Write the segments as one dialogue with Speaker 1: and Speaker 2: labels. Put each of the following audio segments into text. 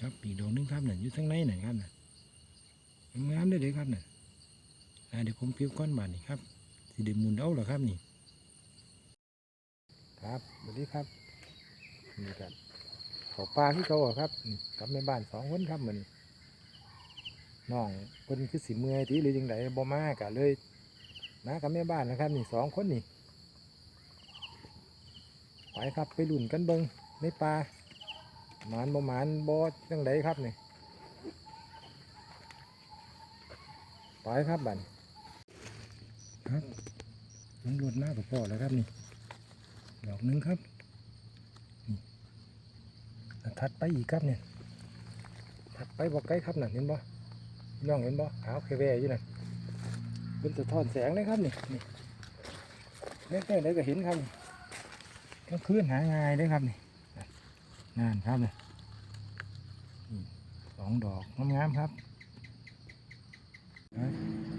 Speaker 1: ครับอีดอกหนึงครับเนี่ยอยู่ข้างในน่ะครับน่ะงามๆเลยเลยครับน่ะอ่าเดี๋ยวผมเก็บก้อนบาทนี่ครับสิเดมุนเอาเหรอครับนี่ ครับสวัสดีครับนี่ครับขอปลาที่เขาครับ กับแม่บ้านสองคนครับเหมือนน้องคนคือสิเมื่อยทีหรือยังไงบ่มากะเลยมากับแม่บ้านนะครับนี่สองคนนี่ไปครับไปลุ่นกันเบิงในปลา หมานบ่หมานบ่จังไดครับนี่ไปครับบันครับลงรวดมากกับพ่อแล้วครับนี่ดอกหนึงครับนี่ถัดไปอีกครับเนี่ยถัดไปบอกไกลครับน่ะเห็นบ่น้องเห็นบ่ขาวแค่แวอยู่น่ะเป็นสะท้อนแสงเลยครับนี่นี่เล็กๆเลยก็เห็นครับกลางคืนหาง่ายเลยครับนี่ นั่นครับเนี่ยสองดอกงามๆครับ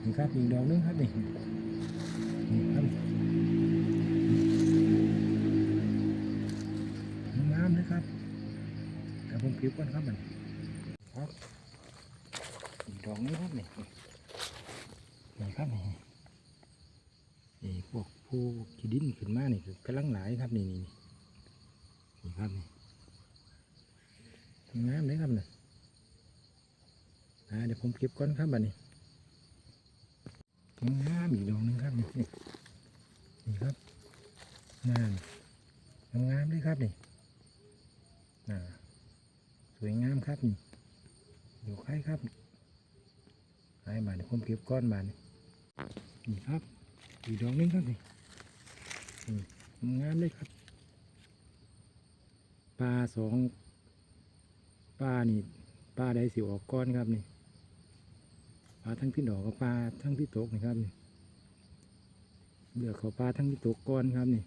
Speaker 1: นี่ครับอีกดอกนึงครับนี่นี่ครับงามเลยครับแต่ผมผิวก่อนครับมันครับอีกดอกนี้ครับนี่นี่ครับนี่นี่พวกผู้ขีดินขึ้นมานี่คือกำลังหลายครับนี่นี่นี่ครับนี่ งามเลยครับนี่อ่าเดี๋ยวผมเก็บก่อนครับบัดนี้งามอีกดอกหนึงครับนี่นี่นี่ครับงามงามเลยครับนี่อ่าสวยงามครับนี่อยู่ใครครับไอ้บานเดี๋ยวผมเก็บก้อนบานนี่นี่ครับอีกดอกหนึงครับนี่นี่งามเลยครับปลาสอง ปลานี่ปลาใดสิออกก้อนครับนี่ปลาทั้งที่ดอกกับปลาทั้งที่ตกนี่ครับนี่เลือกเขาปลาทั้งที่ตกก้อนครับนี่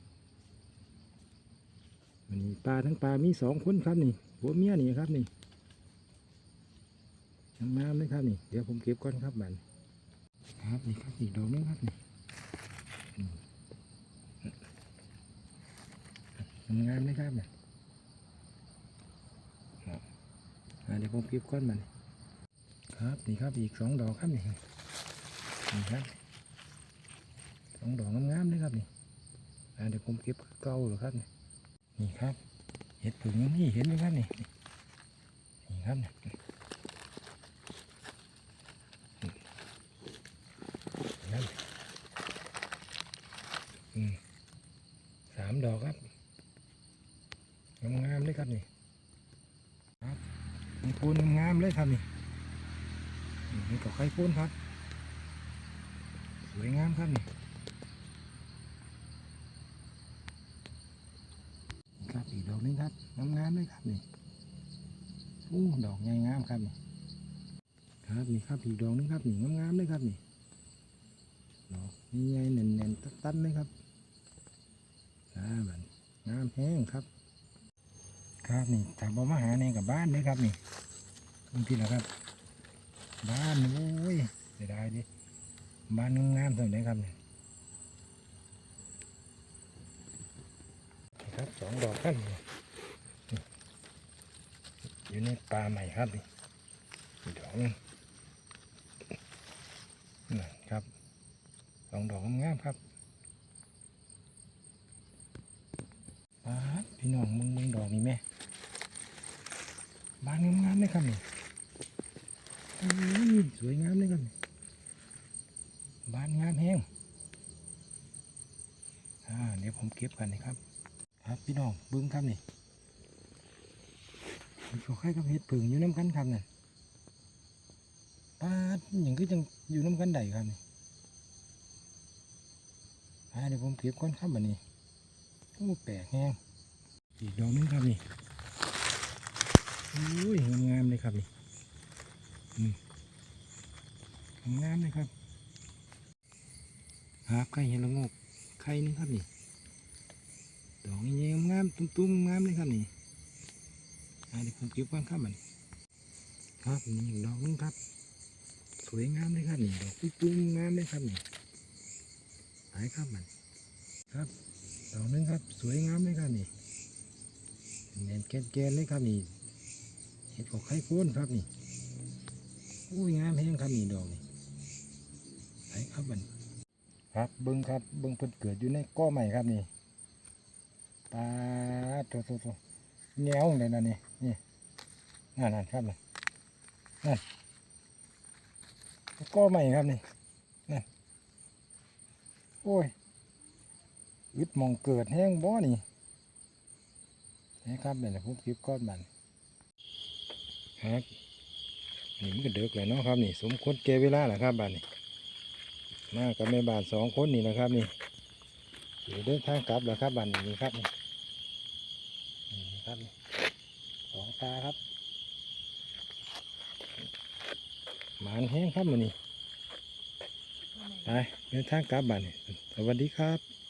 Speaker 1: อันนี้ปลาทั้งปลามีสองคนครับนี่ผัวเมียนี่ครับนี่ยังงามเลยครับนี่ เดี๋ยวผมเก็บก่อนครับบันครับนี่ครับอีกดอกหนึงครับนี่งามเลยครับเนี่ยอ่าเดี๋ยวผมเก็บก้อนมันครับนี่ครับอีกสองดอกครับนี่นี่ครับสองดอกงามๆเลยครับนี่เดี๋ยวผมเก็บเก่าหรอครับนี่นี่ครับเห็ดผึ่งนี่เห็นไหมครับนี่นี่ครับเนี่ยสามดอกครับงามๆเลยครับนี่ ปูนงามเลยครับนี่นี่กับไข่ปูนครับ สวยงามครับนี่ครับอีกดอกหนึงครับงามๆเลยครับนี่อู้ดอกใหญ่งามครับนี่ครับนี่ครับอีกดอกหนึงครับนี่งามๆเลยครับนี่ดอกใหญ่ๆแน่นๆตั้นๆเลยครับอ่าบัดงามแห้งครับ ครับนี่ถ้าบ่มาหาในกับบ้านเลยครับนี่ตรงที่ละครับ บ้านโอ้ยเสียดายดิบ้านงามๆตรงไหนครับนี่ครับสองดอกครับอยู่ในป่าใหม่ครับนี่อีกดอกหนึงนะครับสองดอกงามครับปาพี่น้องมึงมึงดอกนี่แม่ บานงามๆเลยครับนี่สวยงามเลยครับนี่บานงามแห้งอ่าเดี๋ยวผมเก็บกันนะครับ ครับพี่น้องเบิ้งครับนี่มันก็คล้กับเห็ดผึ่งอยู่น้ำกันครับนี่ป้าดอย่างก็จังอยู่น้ำกันใดครับนี่อ่าเดี๋ยวผมเก็บก้อนครับบันนี้โอ้แปลกแฮงอีกดอกนึงครับนี่ อุ้ยงามเลยครับนี่งามเลยครับหาบไข่เห็ดละงกไข่นึงครับนี่ดอกนี้งามๆตุ้มๆงามเลยครับนี่อ่าเดี๋ยวผมเก็บก่อนครับมันครับนี่ดอกนึงครับ สวยงามเลยครับนี่ดอกตุ้มๆงามเลยครับนี่หายครับมันครับดอกนึงครับ สวยงามเลยครับนี่เน้นแกนๆเลยครับนี่ เห็ดของไข่โพ้นครับนี่อุ้ยงามแห้งครับนี่ดอกนี่ไหนครับบันครับเบิ้งครับเบิ้งเพิ่นเกิดอยู่ในก้อใหม่ครับนี่ปลาโตโตโตแง้วเลยนะนี่นี่นั่นนั่นครับนี่นั่นก้อใหม่ครับนี่นั่นโอ้ยอึดมองเกิดแห้งบ่นี่นี่ครับนี่แหละผมเก็บก้อนมัน ครับนี่มันก็เดือกเลยเนาะครับนี่ สมควรแก่เวลาแหละครับบ้านนี้มากับแม่บ้านสองคนนี่นะครับนี่เดี๋ยวเดินทางกลับแล้วครับบ้านนี่ครับนี่นี่ครับสองตาครับหมานแห้งครับมันนี่ไปเดินทางกลับบ้านนี้สวัสดีครับ